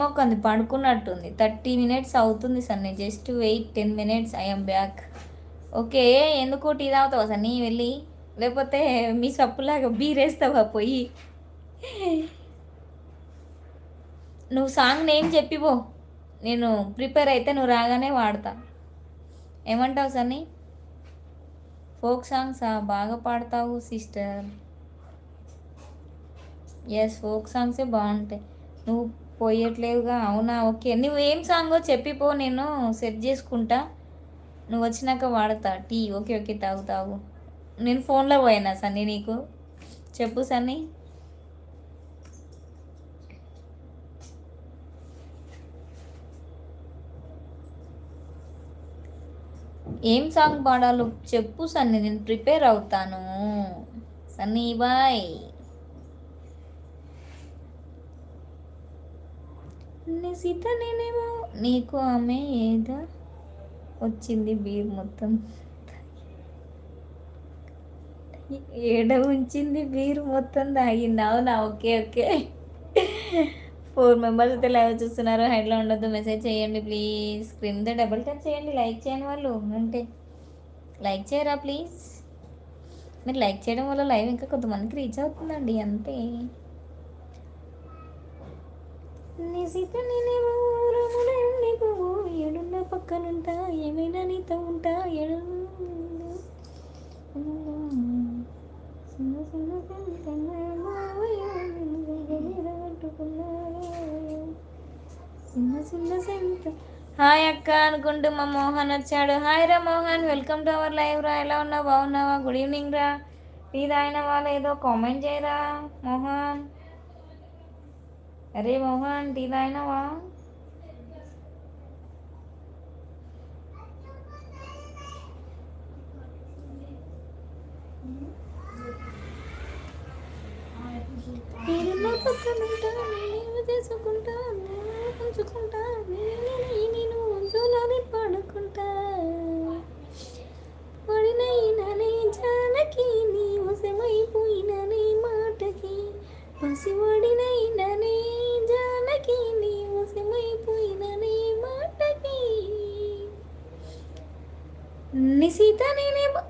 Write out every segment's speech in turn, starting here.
మొక్కంది పడుకున్నట్టుంది. Thirty minutes అవుతుంది sir. నేను just wait ten minutes I'm back. Okay ఎందుకు టీ తాగుతావా నీ వెళ్ళి. లేకపోతే మీ సప్పులాగా బీరేస్తావా పోయి? నువ్వు సాంగ్ నేమ్ చెప్పిపో నేను ప్రిపేర్ అయితే నువ్వు రాగానే వాడతా. ఏమంటావు సన్నీ ఫోక్ సాంగ్సా బాగా పాడతావు సిస్టర్. ఎస్ ఫోక్ సాంగ్సే బాగుంటాయి. నువ్వు పోయట్లేవుగా అవునా? ఓకే. నువ్వు ఏం సాంగో చెప్పిపో నేను సెట్ చేసుకుంటా. నువ్వు వచ్చినాక వాడతా. టీ. Okay okay. తాగు తాగు. నేను ఫోన్లో పోయినా సన్నీ నీకు. చెప్పు సన్నీ. ఏం సాంగ్ పాడాలో చెప్పు సన్నీ. నేను ప్రిపేర్ అవుతాను. సన్నీ బాయ్. నిశిత సీత నేనేమో నీకు ఆమె ఏదో వచ్చింది బీర్ మొత్తం. ఏడ ఉంచింది బీర్ మొత్తం తాగింది అవునా? Okay okay. ఫోర్ మెంబర్స్ అయితే లైవ్ చూస్తున్నారు. హైడ్లో ఉండొద్దు. మెసేజ్ చేయండి ప్లీజ్ స్క్రీన్ మీద డబుల్ టచ్ చేయండి. లైక్ చేయని వాళ్ళు అంటే లైక్ చేయరా ప్లీజ్ మీరు లైక్ చేయడం వల్ల లైవ్ ఇంకా కొంతమందికి రీచ్ అవుతుందండి అంతే. నిశిత సీత పువ్వు రాముడే ఏడున్న పక్కనుంటా ఏమైనా నీతో ఉంటా ఏడు. హాయ్ అక్క అనుకుంటూ మా మోహన్ వచ్చాడు. హాయ్ రా Mohan welcome to our live రా. ఎలా ఉన్నావు? బాగున్నావా? గుడ్ ఈవినింగ్ రా. టీ తాగిన వాళ్ళు ఏదో కామెంట్ చేయరా మోహన్? అరే మోహన్ టీ తాగినావా? పక్కనుంటా, చేసుకుంటా, పంచుకుంటా, సీత నేనే బ-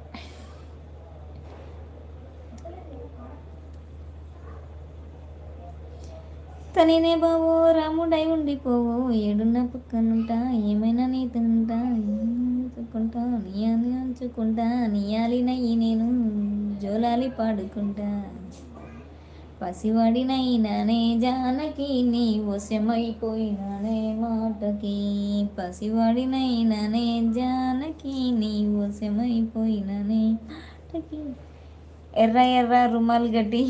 తనేనే బావో రాముడై ఉండిపోవో ఏడున్న పక్కనుంటా ఏమైనా నీతుంటా చూసుకుంటా నీయాలి అంచుకుంటా నీయాలినయ్యి నేను జోలాలి పాడుకుంటా. పసివాడినైనానే జానకి నీ వశమైపోయినానే మాటకి. పసివాడినైనానే జానకి నీ వశమైపోయినానే మాటకి. ఎర్ర ఎర్ర రుమాలు గట్టి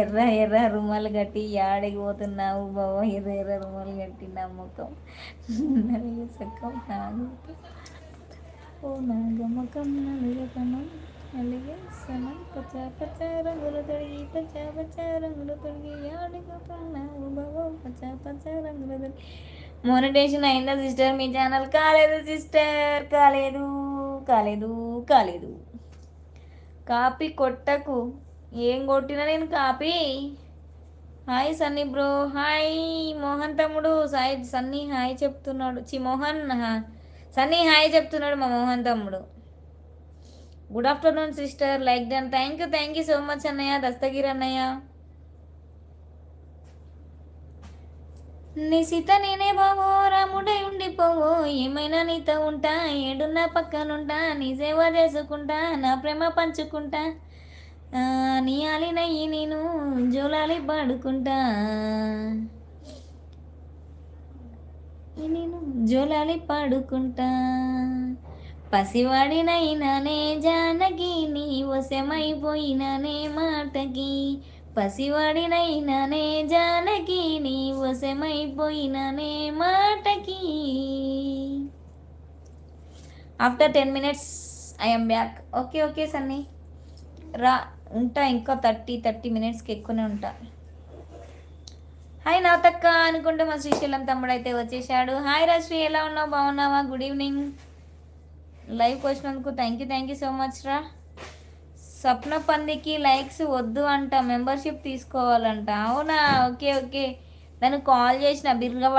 ఎర్ర ఎర్ర రుమాలు గట్టి యాడికి పోతున్నావు బావ? ఎర్ర ఎర్ర రుమాలు గట్టి నా ముఖం. నలిగే సక్కం నాగుతో. ఓ నాగమకం నలిగతనం నలిగే సనం పచ్చ పచ్చ రంగులు తొడిగి పచ్చ పచ్చ రంగులు తొడిగి యాడికి పోతున్నావు పచ్చ పచ్చ రంగులు తొడిగి. మోనిటేషన్ అయిందా సిస్టర్ మీ ఛానల్ కాలేదు సిస్టర్ కాలేదు కాలేదు కాలేదు. కాపీ కొట్టకు. ఏం కొట్టినా నేను copy? Hi Sunny bro hi Mohan తమ్ముడు. సాయి సన్నీ హాయ్ చెప్తున్నాడు. చి మోహన్ సన్నీ హాయ్ చెప్తున్నాడు మా మోహన్ తమ్ముడు. Good afternoon sister like done thank you thank you so much అన్నయ్య దస్తగిరి అన్నయ్య నీ నేనే బావో రాముడై ఉండిపోవో. ఏమైనా నీతో ఉంటా? ఏడున్న పక్కనుంటా. నీ సేవ చేసుకుంటా నా ప్రేమ పంచుకుంటా. నీ ఆలినయ్యి నేను జోలాలి పాడుకుంటా. నేను జోలాలి పాడుకుంటా. పసివాడినైననే జానకి నీ వశమైపోయినానే మాటకి. పసివాడినైననే జానకి నీ వశమైపోయినానే మాటకి. After ten minutes I'm back. Okay okay Sunny. రా ఉంటా ఇంకా థర్టీ థర్టీ మినిట్స్కి ఎక్కువనే ఉంటా. హాయ్ నాతక్క అనుకుంటే మా శ్రీశైలం తమ్ముడు అయితే వచ్చేసాడు హాయ్ రాశ్రీ ఎలా ఉన్నావు? బాగున్నావా? Good evening. లైవ్కి వచ్చినందుకు thank you thank you so much రా. స్వప్న పందికి లైక్స్ వద్దు అంట మెంబర్షిప్ తీసుకోవాలంట. అవునా? Okay okay. తను కాల్ చేసిన బిర్గా